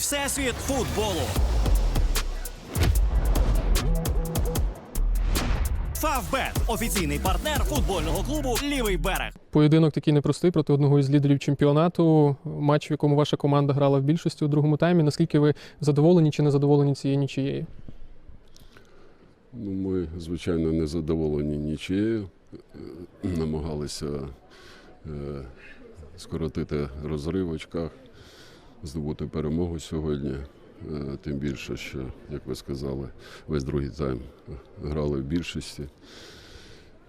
всесвіт футболу. Фавбет офіційний партнер футбольного клубу Лівий берег. Поєдинок такий непростий проти одного із лідерів чемпіонату. Матч, в якому ваша команда грала в більшості у другому таймі. Наскільки ви задоволені чи не задоволені цією нічією? Ну, ми, звичайно, не задоволені нічиєю. Е, Намагалися е, скоротити розрив в очках, здобути перемогу сьогодні. Е, Тим більше, що, як ви сказали, весь другий тайм грали в більшості,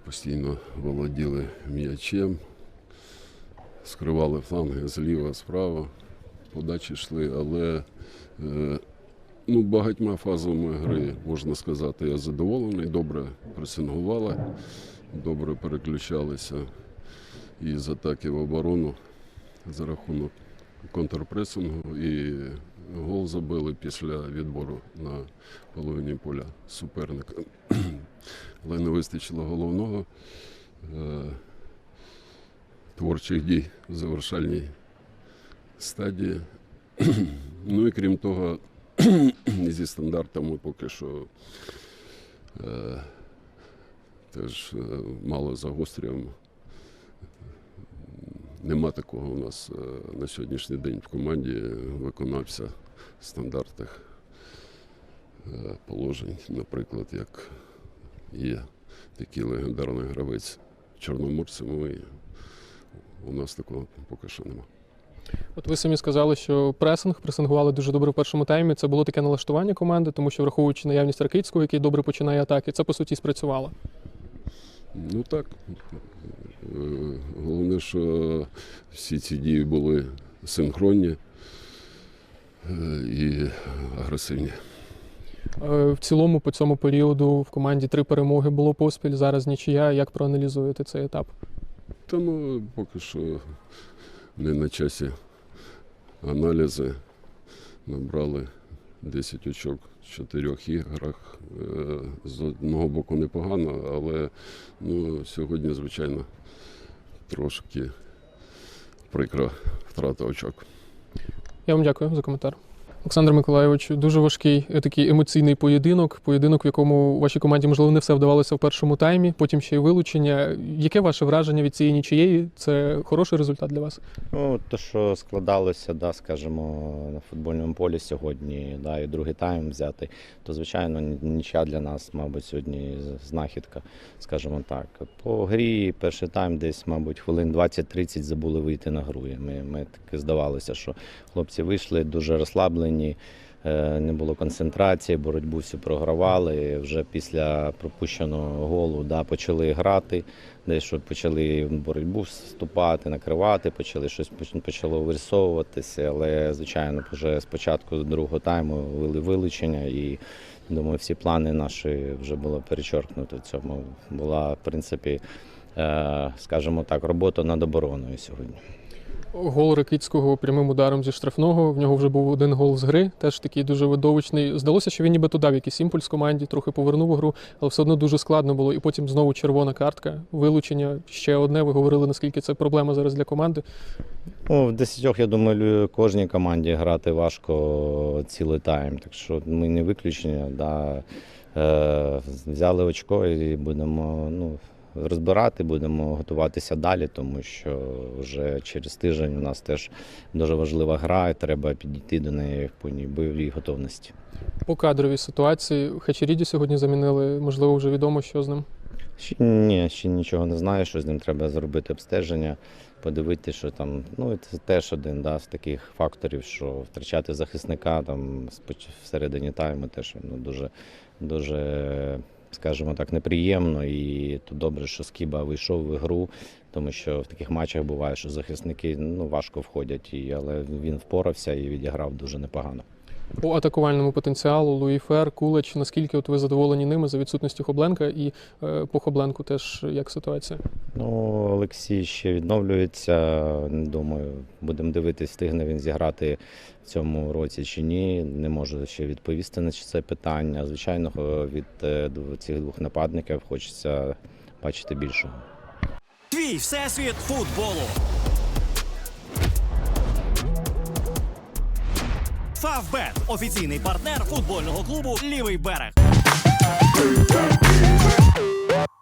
постійно володіли м'ячем, скривали фланги зліва, справа, подачі йшли, але е, Ну, багатьма фазами гри, можна сказати, я задоволений. Добре пресингували, добре переключалися із атаки в оборону за рахунок контрпресингу і гол забили після відбору на половині поля суперника. Але не вистачило головного е, творчих дій в завершальній стадії. Ну і крім того, зі стандартами поки що е, теж е, мало загострюємо. Нема такого у нас е, на сьогоднішній день в команді виконавця стандартних е, положень, наприклад, як є такий легендарний гравець Чорноморці. У нас такого поки що нема. От ви самі сказали, що пресинг пресингували дуже добре в першому таймі. Це було таке налаштування команди, тому що враховуючи наявність Ракицького, який добре починає атаки, це по суті спрацювало. Ну так. Е, Головне, що всі ці дії були синхронні е, і агресивні. Е, В цілому по цьому періоду в команді три перемоги було поспіль. Зараз нічия. Як проаналізуєте цей етап? Та ну поки що не на часі аналізи. Набрали 10 очок чотирьох іграх. Е, З одного боку непогано, але ну, сьогодні, звичайно, трошки прикра втрата очок. Я вам дякую за коментар. Олександр Миколайович, дуже важкий е, такий емоційний поєдинок. Поєдинок, в якому вашій команді можливо не все вдавалося в першому таймі, потім ще й вилучення. Яке ваше враження від цієї нічиєї? Це хороший результат для вас? Ну, то, що складалося, да, скажімо, на футбольному полі сьогодні, да, і другий тайм взяти, то звичайно ні- нічия для нас, мабуть, сьогодні знахідка, скажімо так. По грі перший тайм десь, мабуть, хвилин 20-30 забули вийти на гру. Ми, ми таки здавалося, що хлопці вийшли дуже розслаблені. Е, Не було концентрації, боротьбу всю програвали. Вже після пропущеного голу да, почали грати, десь що почали боротьбу вступати, накривати, почали щось почало вирисовуватися. Але, звичайно, вже з початку другого тайму вели вилучення і думаю, всі плани наші вже було перечеркнуто. Цьому була, в принципі, е, скажімо так, робота над обороною сьогодні. Гол Ракицького прямим ударом зі штрафного. В нього вже був один гол з гри, теж такий дуже видовищний. Здалося, що він ніби дав якийсь імпульс команді, трохи повернув гру, але все одно дуже складно було. І потім знову червона картка, вилучення. Ще одне. Ви говорили, наскільки це проблема зараз для команди. Ну, в десятьох, я думаю, кожній команді грати важко цілий тайм. Так що ми не виключення. Да. Е, взяли очко і будемо ну, розбирати, будемо готуватися далі, тому що вже через тиждень у нас теж дуже важлива гра, і треба підійти до неї в повній бойовій готовності. По кадровій ситуації Хачеріді сьогодні замінили. Можливо, вже відомо, що з ним. Ще, ні, ще нічого не знаю, що з ним треба зробити обстеження, подивитися, що там. Ну, це теж один да, з таких факторів, що втрачати захисника там всередині тайму теж ну, дуже, дуже, скажімо так, неприємно. І то добре, що Скіба вийшов в ігру, тому що в таких матчах буває, що захисники ну, важко входять, і, але він впорався і відіграв дуже непогано. По атакувальному потенціалу Луї Фер, Кулич. Наскільки от ви задоволені ними за відсутністю Хобленка і е, по Хобленку теж як ситуація? Ну, Олексій ще відновлюється. Думаю, будемо дивитись, встигне він зіграти в цьому році чи ні. Не можу ще відповісти на це питання. Звичайно, від е, цих двох нападників хочеться бачити більшого. Твій всесвіт футболу. Фавбет офіційний партнер футбольного клубу Лівий берег.